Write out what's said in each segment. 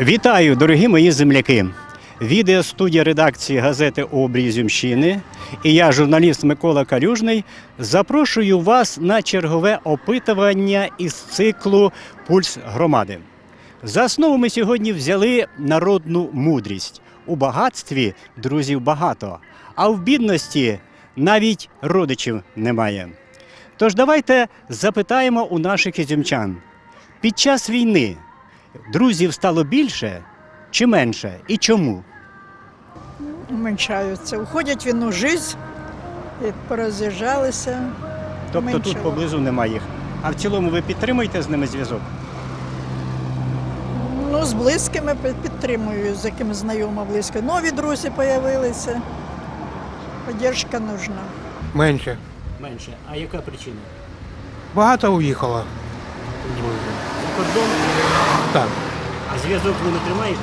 Вітаю, дорогі мої земляки! Відеостудія редакції газети Обрій Зюмщини і я, журналіст Микола Калюжний, запрошую вас на чергове опитування із циклу Пульс громади. За основу ми сьогодні взяли народну мудрість. У багатстві друзів багато, а в бідності навіть родичів немає. Тож давайте запитаємо у наших ізюмчан. Під час війни друзів стало більше чи менше? І чому? Уменьшаються. Уходять в інну жизнь, пороз'їжджалися. Тобто тут поблизу немає їх. А в цілому ви підтримуєте з ними зв'язок? Ну, з близькими підтримую, з якими знайома близько. Нові друзі з'явилися. Поддержка нужна. Менше. Менше. А яка причина? Багато уїхало. За кордон? Так. А зв'язок ви не тримаєте?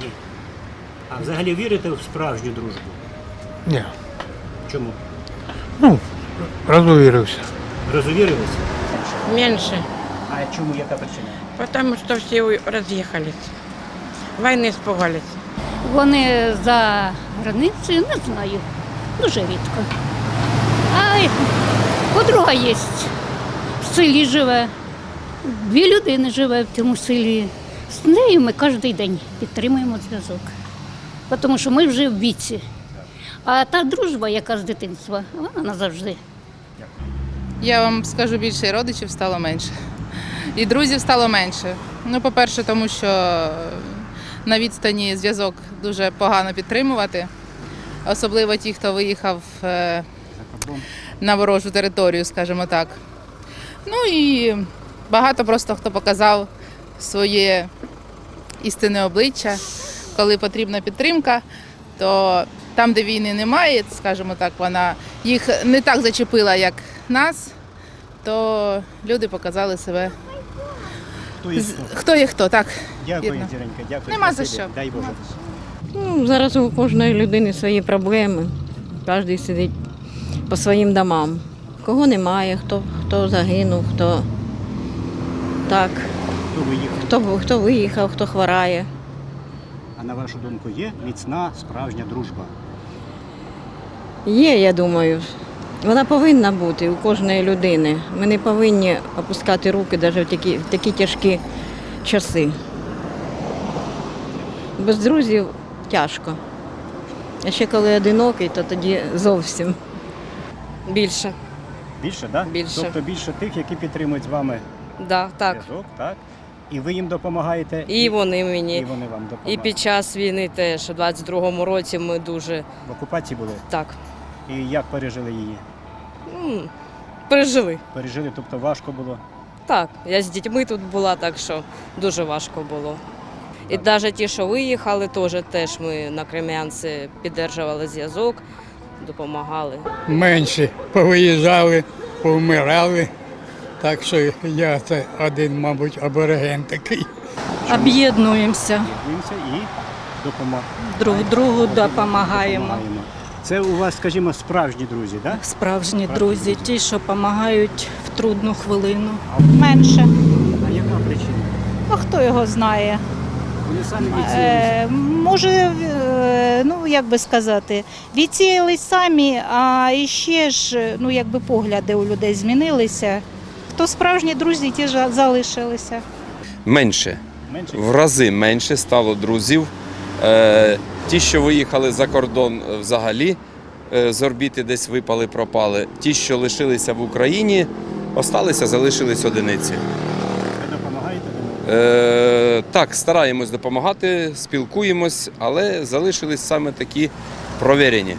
Ні. А взагалі вірите в справжню дружбу? Ні. Чому? Ну, розувірився. Розувірилися? Меньше, А чому яка причина? потому что все у- разъехались. Войны испугались. Вони за границею, не знаю, дуже рідко. А й подруга є. В селі живе. Дві людини живе в цьому селі. З нею ми кожен день підтримуємо зв'язок. Тому що ми вже в віці. А та дружба, яка з дитинства, вона назавжди. Я вам скажу більше, і родичів стало менше. І друзів стало менше. Ну, по-перше, тому що на відстані зв'язок дуже погано підтримувати, особливо ті, хто виїхав е, на ворожу територію, скажімо так. Ну і багато просто хто показав своє істинне обличчя, коли потрібна підтримка, то там, де війни немає, скажімо так, вона їх не так зачепила, як нас, то люди показали себе. Хто із з- Хто є хто, так. Дякую, вірно. Зіренька, дякую. Нема за Спасибі. що. Дай Боже. Ну, зараз у кожної людини свої проблеми. Кожен сидить по своїм домам. Кого немає, хто, хто загинув, хто так, Хто виїхав? хто, хто виїхав, хто хворає. А на вашу думку, є міцна справжня дружба? Є, я думаю. Вона повинна бути у кожної людини. Ми не повинні опускати руки навіть в такі, в такі тяжкі часи. Без друзів тяжко. А ще коли одинокий, то тоді зовсім. Більше, Більше, так? Да? Більше. Тобто більше тих, які підтримують з вами да, так. зв'язок, так? І ви їм допомагаєте, І вони мені. і вони вам допомагають. І під час війни теж у 22-му році ми дуже В окупації були. так І як пережили її? м, пережили. Пережили, тобто важко було. Так, я з дітьми тут була, так що дуже важко було. І навіть ті, що виїхали, теж, теж ми на Крем'янці підтримували зв'язок, допомагали. менше повиїжджали, повмирали. Так що я це один, мабуть, абориген такий. Об'єднуємося, Єднуємося і допомагаємо. друг другу допомагаємо. Це у вас, скажімо, справжні друзі, так? Справжні друзі, ті, що допомагають в трудну хвилину. Менше. А яка причина? А хто його знає? Вони самі відсіялися. Е, може, е, ну як би сказати, відсіялись самі, а іще ж, ну якби погляди у людей змінилися. Хто справжні друзі, ті ж залишилися. Менше. Менше? В рази менше стало друзів. Е, ті, що виїхали за кордон е, взагалі, е, з орбіти десь випали, пропали. Ті, що лишилися в Україні, осталися, залишились одиниці. Ви допомагаєте? Е, так, стараємось допомагати, спілкуємось, але залишились саме такі провірені.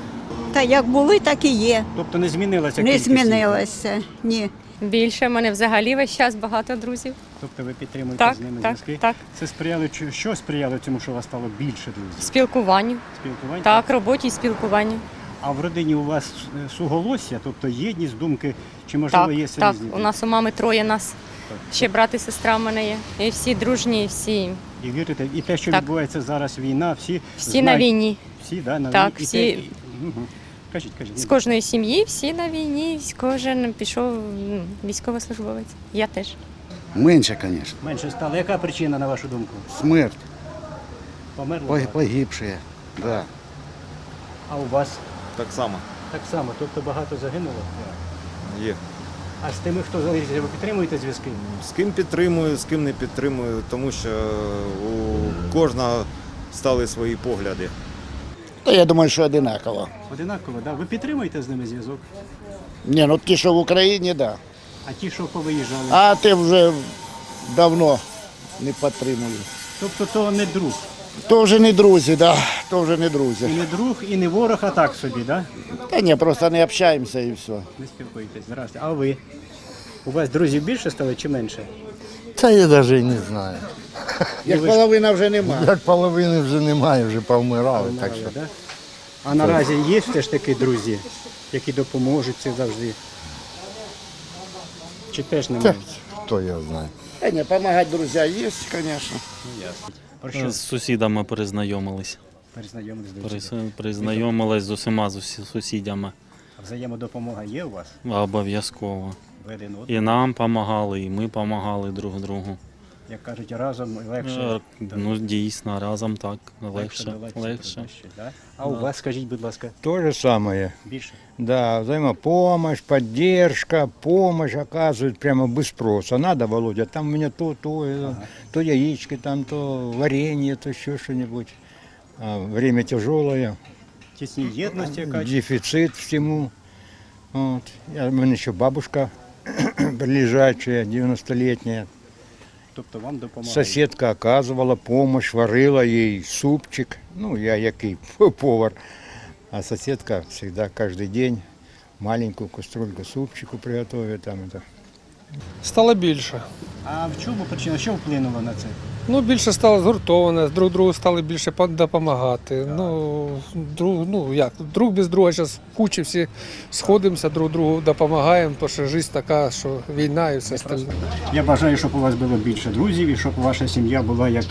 Та як були, так і є. Тобто не змінилася Не кількість? змінилося. Ні. Більше в мене взагалі весь час багато друзів. Тобто ви підтримуєте Так, з ними так, зв'язки? так. Це сприяло, чи- що сприяло цьому, що у вас стало більше друзів? Спілкуванню. Спілкування? Так, роботі і спілкуванню. А в родині у вас е, суголосся, тобто єдність, думки, чи можливо Так, є так. різні? У нас у мами троє нас. Так. Ще брат і сестра в мене є. І всі дружні, і всі, І вірите, і те, що Так. відбувається зараз війна, всі всі на знають- війні. Всі, да, на Так, війні. І всі. те- і- Мгм. Кажіть, кажіть. З кожної сім'ї всі на війні, кожен пішов м, військовослужбовець. Я теж. Менше, звісно. Менше стало. Яка причина, на вашу думку? Смерть, Померли? пог- багато? погибшие. Да. А у вас Так само так само, тобто багато загинуло? є. А з тими, хто залишився, ви підтримуєте зв'язки? З ким підтримую, з ким не підтримую, тому що у кожного стали свої погляди. Та я думаю, що одинаково. Одинаково, да? Ви підтримуєте з ними зв'язок? Ні, ну ті, що в Україні, да. А ті, що повиїжджали? А ти вже давно не підтримую. Тобто то не друг. То вже не друзі, да. То вже не І не друг, і не ворог, а так собі, да? Та ні, просто не общаємося і все. Не спілкуєтесь. Здрасте. А ви? У вас друзів більше стало чи менше? Та я навіть не знаю. Як половина вже нема. Як половини вже немає, вже повмирали. Так що. Да? А наразі є все ж таки друзі, які допоможуть це завжди. Чи теж Та, немає? хто його знає. Та ні, допомагати друзі є, звісно. Про що З сусідами перезнайомились. перезнайомились друзі? Перес- Перезнайомились з усіма з усі- сусідями. Взаємодопомога є у вас? Обов'язково. І нам допомагали, і ми допомагали друг другу. Як кажуть, разом легше. Е, Ну, дійсно, разом так, легше. ці легше. да? А у вас, скажіть, будь ласка, То же самое. більше? Да, взаимопомощь, поддержка, помощь оказывают прямо без спроса. Надо, Володя, там у меня то, то, э, то яички, там то варенье, то еще что-нибудь. А время тяжелое, Тісні єдності, дефицит всему. Вот. Я, у меня еще бабушка прилежачая, 90-летняя. тобто вам допомагають. Соседка оказывала помощь, варила ей супчик. Ну, я який повар. А соседка всегда каждый день маленькую кастрюльку супчику приготовит. Там это. Стало більше. А в чому причина? Що вплинуло на це? Ну, більше стало згуртоване, друг другу стали більше допомагати. Ну, друг, ну як, друг без друга зараз кучі всі сходимося, друг другу допомагаємо, тому що життя така, що війна і все остальне. Я бажаю, щоб у вас було більше друзів і щоб ваша сім'я була як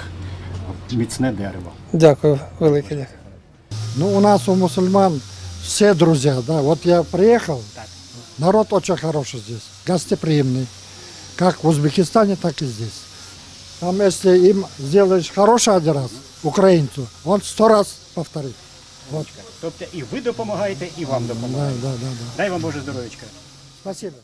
міцне дерево. Дякую, велике дякую. Ну, у нас у мусульман все друзья, да. Вот я приехал, народ очень хороший здесь, гостеприимный. Как в Узбекистане, так и здесь. Там, если им сделаешь хороший один раз, украинцу, он сто раз повторит. Вот. Тобто і ви допомагаєте, і вам Да, допомагають. да, да, да. Дай вам Боже здоров'ячка. Спасибо.